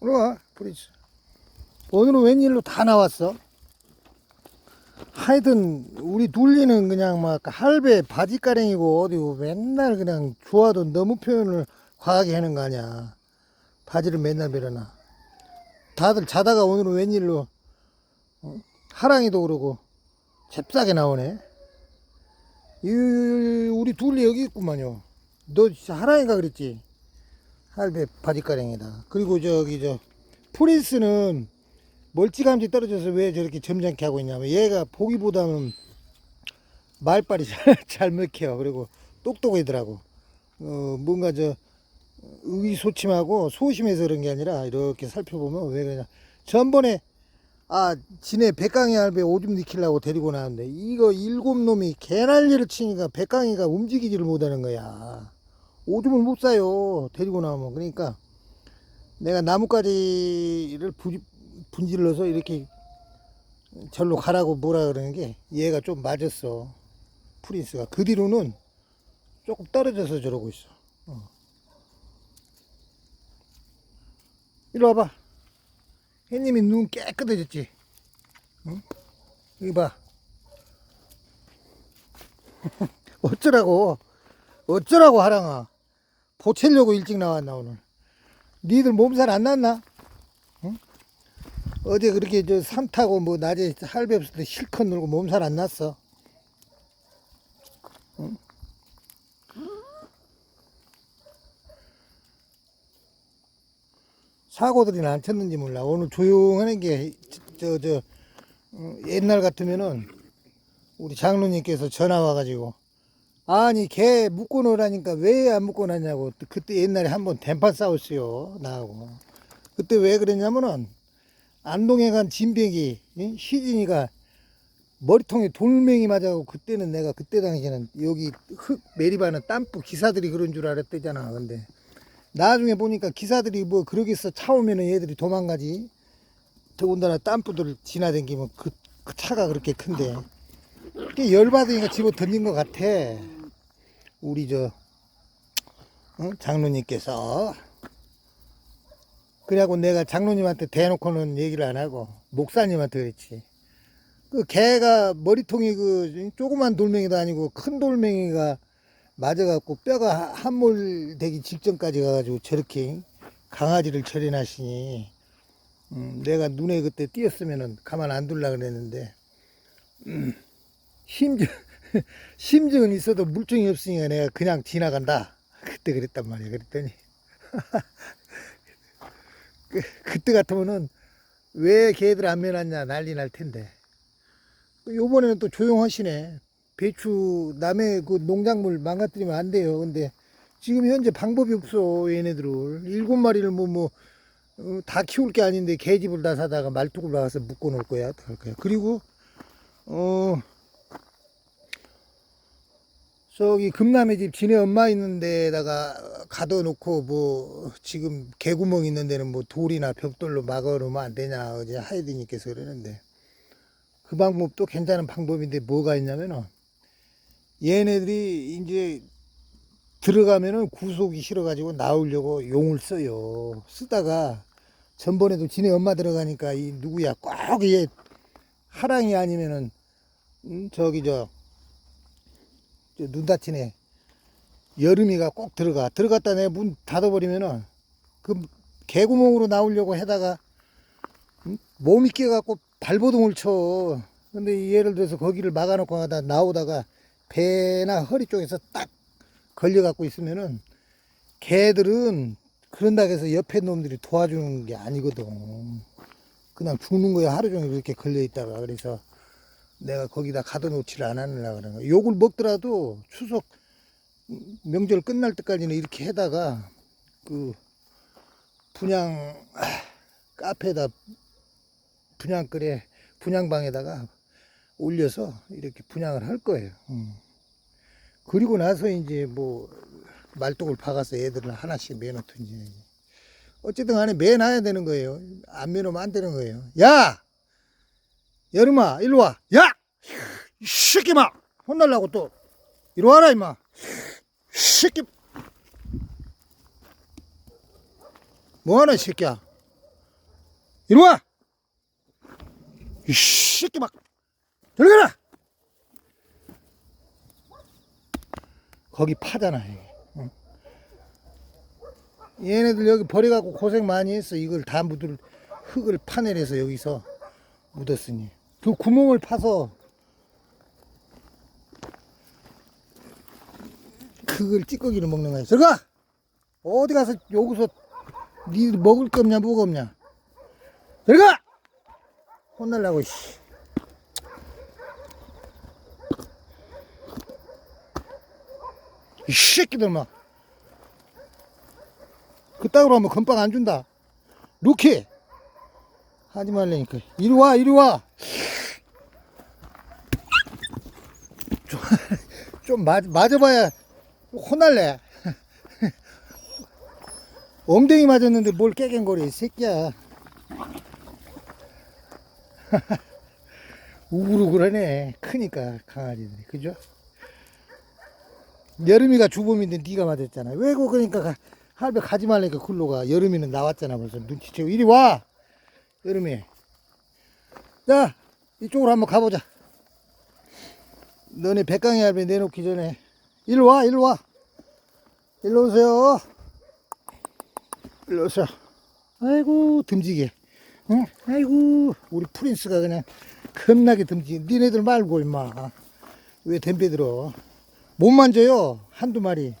올라와 브리즈 오늘은 웬일로 다 나왔어? 하여튼 우리 둘리는 그냥 막 할배 바지가랭이고 어디 맨날 그냥 좋아도 너무 표현을 과하게 하는 거 아니야. 바지를 맨날 베려놔. 다들 자다가 오늘은 웬일로 어? 하랑이도 그러고 잽싸게 나오네 이 우리 둘리 여기 있구만요 너 하랑이가 그랬지 할배 바지가랭이다. 그리고 저기 저 프린스는 멀찌감치 떨어져서 왜 저렇게 점잖게 하고 있냐면 얘가 보기보다는 말빨이 잘, 잘 먹혀요. 그리고 똑똑하더라고. 어 뭔가 저 의소침하고 소심해서 그런 게 아니라 이렇게 살펴보면 왜 그러냐. 전번에 아 지네 백강이 할배 오줌 니키려고 데리고 나왔는데 이거 일곱 놈이 개난리를 치니까 백강이가 움직이지를 못하는 거야. 오줌을 못 싸요. 데리고 나오면. 그러니까 내가 나뭇가지를 부, 분질러서 이렇게 절로 가라고 뭐라 그러는 게 얘가 좀 맞았어. 프린스가. 그 뒤로는 조금 떨어져서 저러고 있어. 어. 이리 와봐. 햇님이 눈 깨끗해졌지? 응? 여기 봐. 어쩌라고. 어쩌라고 하랑아. 보채려고 일찍 나왔나 오늘. 니들 몸살 안 났나? 응? 어제 그렇게 저 산 타고 뭐 낮에 할배 없을 때 실컷 놀고 몸살 안 났어. 응? 사고들이 안 쳤는지 몰라. 오늘 조용하는 게, 저, 저, 어, 옛날 같으면은, 우리 장로님께서 전화 와가지고, 아니 개 묶어 놓으라니까 왜 안 묶어 놨냐고 그때 옛날에 한번 대판 싸웠어요 나하고 그때 왜 그랬냐면은 안동에 간 진백이 응? 희진이가 머리통에 돌멩이 맞아고 그때는 내가 그때 당시에는 여기 흙 매립하는 땀부 기사들이 그런 줄 알았대잖아 근데 나중에 보니까 기사들이 뭐 그러겠어 차 오면은 얘들이 도망가지 더군다나 땀부들 지나다니면 그, 그 차가 그렇게 큰데 열받으니까 집어 던진 것 같아. 우리 저 어? 장로님께서 그래갖고 내가 장로님한테 대놓고는 얘기를 안 하고 목사님한테 그랬지. 그 개가 머리통이 그 조그만 돌멩이도 아니고 큰 돌멩이가 맞아갖고 뼈가 함몰 되기 직전까지 가가지고 저렇게 강아지를 처리하시니 음, 내가 눈에 그때 띄었으면은 가만 안 둘라 그랬는데 음, 심증, 심증은 있어도 물증이 없으니까 내가 그냥 지나간다. 그때 그랬단 말이야. 그랬더니. 그, 그때 같으면은 왜 걔들 안 면왔냐 난리 날 텐데. 요번에는 또 조용하시네. 배추, 남의 그 농작물 망가뜨리면 안 돼요. 근데 지금 현재 방법이 없어. 얘네들을. 일곱 마리를 뭐, 뭐, 어, 다 키울 게 아닌데 개집을 다 사다가 말뚝을 박아서 묶어 놓을 거야. 어떡할 거야. 그리고, 어, 저기 금남의 집 지네 엄마 있는 데다가 가둬놓고 뭐 지금 개구멍 있는 데는 뭐 돌이나 벽돌로 막아놓으면 안 되냐 어제 하이드님께서 그러는데 그 방법도 괜찮은 방법인데 뭐가 있냐면은 얘네들이 이제 들어가면은 구속이 싫어가지고 나오려고 용을 써요 쓰다가 전번에도 지네 엄마 들어가니까 이 누구야 꼭 얘 하랑이 아니면은 음, 저기 저 눈 다치네. 여름이가 꼭 들어가. 들어갔다 내 문 닫아버리면은 그 개구멍으로 나오려고 해다가 음? 몸이 깨갖고 발버둥을 쳐. 근데 예를 들어서 거기를 막아놓고 하다 나오다가 배나 허리 쪽에서 딱 걸려갖고 있으면은 개들은 그런다 해서 옆에 놈들이 도와주는 게 아니거든. 그냥 죽는 거야. 하루 종일 이렇게 걸려 있다가. 그래서 내가 거기다 가둬놓지를 않았느라 그런 거. 욕을 먹더라도 추석 명절 끝날 때까지는 이렇게 해다가 그 분양 아, 카페에다 분양글에 분양방에다가 올려서 이렇게 분양을 할 거예요. 음. 그리고 나서 이제 뭐 말뚝을 박아서 애들을 하나씩 매놓든지 어쨌든 간에 매놔야 되는 거예요. 안 매놓으면 안 되는 거예요. 야! 여름아, 일로 와. 야! 이 새끼마! 혼날라고 또. 이리 와라, 임마. 이 새끼. 뭐하나, 이 새끼야. 이리 와! 이 새끼마! 들어가라! 거기 파잖아, 이게. 응. 얘네들 여기 버려갖고 고생 많이 했어. 이걸 다 묻을, 흙을 파내려서 여기서 묻었으니. 그 구멍을 파서 그걸 찌꺼기를 먹는 거야. 들어가! 어디 가서 여기서 니들 먹을 거 없냐, 뭐가 없냐. 들어가! 혼날라고, 씨. 이 새끼들 막. 그따구로 하면 금방 안 준다. 루키! 하지 말라니까. 이리 와, 이리 와! 좀, 좀 맞, 맞아봐야 혼날래. 엉덩이 맞았는데 뭘 깨갱거려, 이 새끼야. 우글우글하네. 크니까, 강아지들이. 그죠? 여름이가 주범인데 네가 맞았잖아. 왜고 그러니까 가- 할배 가지 말라니까 글로 가. 여름이는 나왔잖아 벌써 눈치채고 이리 와. 여름이. 자 이쪽으로 한번 가보자. 너네 백강이 할배 내놓기 전에 일로 와 일로 와. 일로 오세요. 일로 오세요. 아이고 듬지게. 응? 아이고 우리 프린스가 그냥 겁나게 듬지게. 니네들 말고 임마. 왜 덤벼 들어. 못 만져요 한두 마리.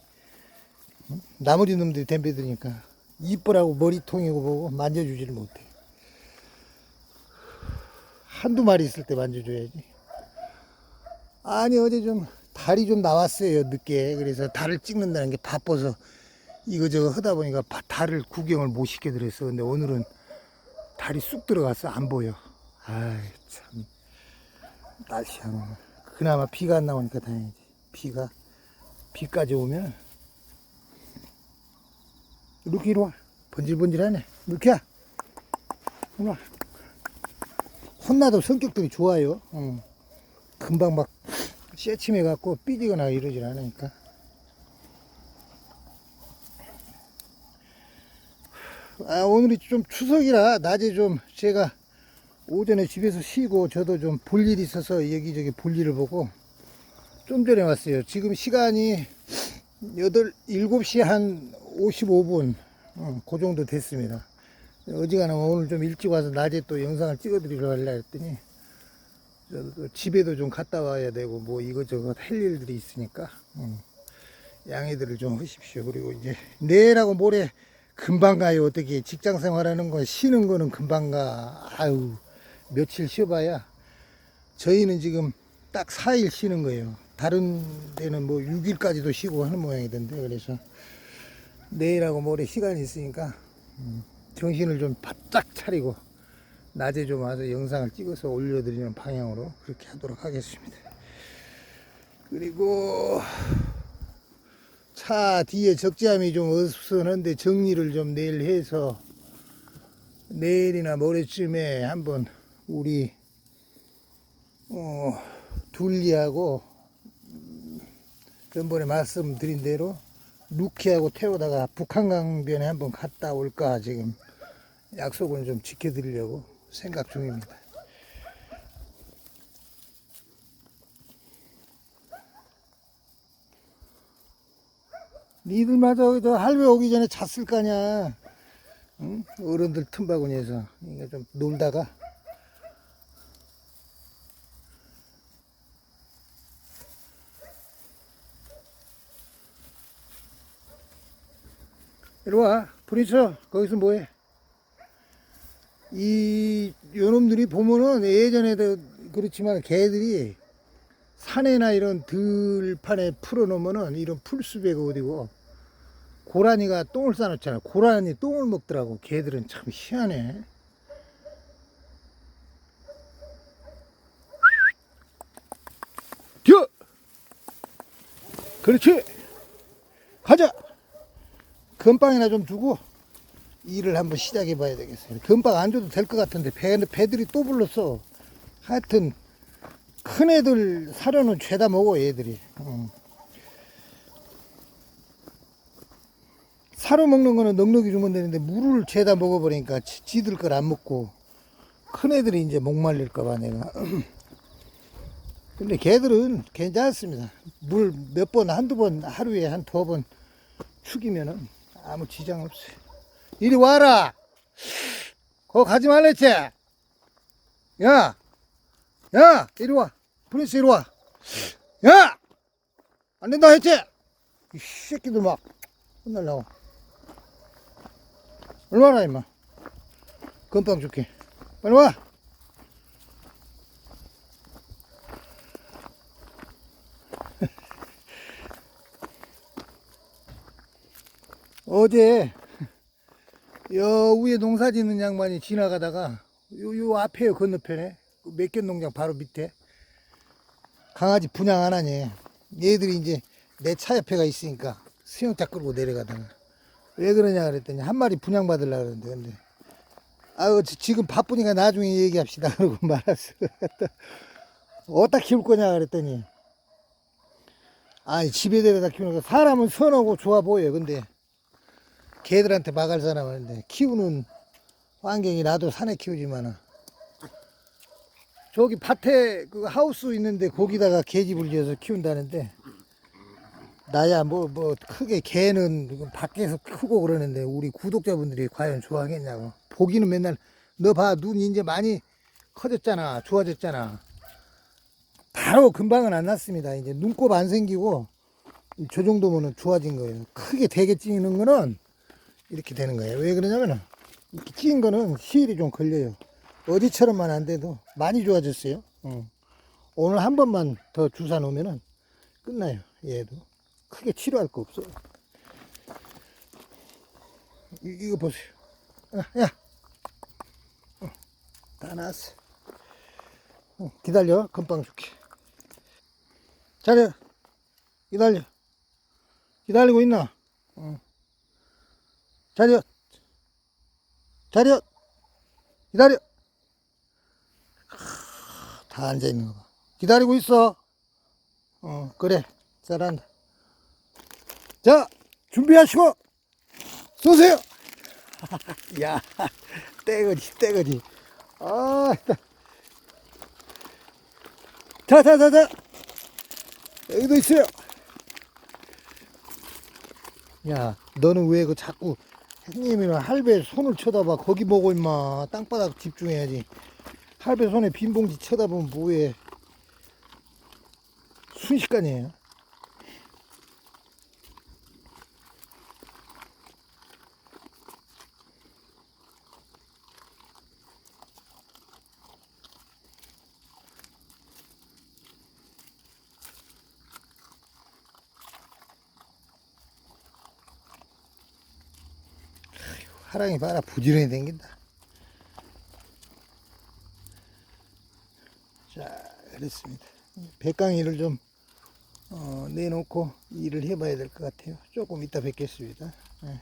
응? 나머지 놈들이 덤벼드니까 이쁘라고 머리통이고 뭐고 만져주지를 못해. 한두 마리 있을 때 만져줘야지. 아니 어제 좀 달이 좀 나왔어요 늦게. 그래서 달을 찍는다는 게 바빠서 이거저거 하다 보니까 바- 달을 구경을 못 시켜 드렸어 근데 오늘은 달이 쑥 들어갔어 안 보여. 아이 참. 날씨 안 오네. 그나마 비가 안 나오니까 다행이지 비가 비까지 오면 루키 이리 와. 번질번질하네. 루키야. 이리 와. 혼나도 성격들이 좋아요. 응. 금방 막 쎄침해 갖고 삐지거나 이러질 않으니까. 아 오늘이 좀 추석이라 낮에 좀 제가 오전에 집에서 쉬고 저도 좀 볼 일이 있어서 여기저기 볼 일을 보고 좀 전에 왔어요. 지금 시간이 8, 7시 한 55분, 어, 그 정도 됐습니다. 어지간하면 오늘 좀 일찍 와서 낮에 또 영상을 찍어드리려 하려 했더니, 또 집에도 좀 갔다 와야 되고, 뭐 이것저것 할 일들이 있으니까, 음, 양해들을 좀 하십시오. 그리고 이제 내일하고 모레 금방 가요. 어떻게 직장 생활하는 건 쉬는 거는 금방 가. 아유, 며칠 쉬어봐야 저희는 지금 딱 4일 쉬는 거예요. 다른 데는 뭐 6일까지도 쉬고 하는 모양이던데 그래서 내일하고 모레 시간이 있으니까 음, 정신을 좀 바짝 차리고 낮에 좀 와서 영상을 찍어서 올려드리는 방향으로 그렇게 하도록 하겠습니다. 그리고 차 뒤에 적재함이 좀 어수선한데 정리를 좀 내일 해서 내일이나 모레쯤에 한번 우리 어, 둘리하고 음, 전번에 말씀드린 대로 루키하고 태우다가 북한강변에 한번 갔다 올까 지금 약속을 좀 지켜드리려고 생각 중입니다. 니들마저 저 할배 오기 전에 잤을 거 아니야. 응? 어른들 틈바구니에서 좀 놀다가 이리 와. 프린스, 거기서 뭐해? 이, 요놈들이 보면은 예전에도 그렇지만 개들이 산에나 이런 들판에 풀어놓으면은 이런 풀숲에가 어디고 고라니가 똥을 싸놓잖아. 고라니 똥을 먹더라고. 개들은 참 희한해. 뛰어! 그렇지! 가자! 금빵이나 좀 두고 일을 한번 시작해 봐야 되겠어요. 금빵 안 줘도 될 것 같은데 배, 배들이 또 불렀어. 하여튼 큰 애들 사료는 죄다 먹어 얘들이 응. 사료 먹는 거는 넉넉히 주면 되는데 물을 죄다 먹어버리니까 지- 지들 걸 안 먹고 큰 애들이 이제 목말릴까봐 내가 근데 개들은 괜찮습니다 물 몇 번 한두 번 하루에 한 두 번 축이면은 아무 지장 없어요 이리 와라 거기 가지 말랬지 야 야, 이리 와. 프린스 이리 와. 야! 안 된다 했지? 이 새끼들 막 혼날라고. 얼마나 임마. 금방 줄게. 빨리 와. 어제 여 위에 농사 짓는 양반이 지나가다가 요, 요 앞에요 건너편에. 그 맥견 농장 바로 밑에. 강아지 분양 안 하니 얘들이 이제 내 차 옆에가 있으니까 수영차 끌고 내려가다가 왜 그러냐 그랬더니 한 마리 분양 받으려고 그러는데 근데. 아유 지- 지금 바쁘니까 나중에 얘기합시다. 그러고 말았어. 어디다 키울 거냐 그랬더니. 아니 집에 데려다 키우는 거 사람은 선하고 좋아 보여 근데 개들한테 막을 사람은 키우는 환경이 나도 산에 키우지만은 저기 밭에 그 하우스 있는데 거기다가 개집을 지어서 키운다는데 나야 뭐뭐 크게 개는 밖에서 크고 그러는데 우리 구독자분들이 과연 좋아하겠냐고. 보기는 맨날 너 봐 눈 이제 많이 커졌잖아 좋아졌잖아. 바로 금방은 안 났습니다. 이제 눈곱 안 생기고 저 정도면은 좋아진 거예요. 크게 되게 찌는 거는 이렇게 되는 거예요 왜 그러냐면은 이렇게 찌인 거는 시일이 좀 걸려요 어디처럼만 안 돼도 많이 좋아졌어요. 어. 오늘 한 번만 더 주사 놓으면은 끝나요. 얘도 크게 치료할 거 없어요. 이, 이거 보세요. 아, 야, 어, 다 나왔어. 어, 기다려. 금방 줄게. 자려. 기다려. 기다리고 있나? 어. 자려. 자려. 기다려. 다 앉아 있는 거 봐. 기다리고 있어. 어, 그래. 잘한다. 자, 준비하시고, 쏘세요! 야, 떼거지, 떼거지. 아, 자, 자, 자, 자. 여기도 있어요. 야, 너는 왜 그 자꾸 형 님이랑 할배 손을 쳐다봐. 거기 보고 임마. 땅바닥 집중해야지. 할배 손에 빈 봉지 쳐다보면 뭐해. 순식간이에요. 하랑이 봐라 부지런히 댕긴다. 자, 그렇습니다. 백강이를 좀 어, 내놓고 일을 해봐야 될 것 같아요. 조금 이따 뵙겠습니다. 예.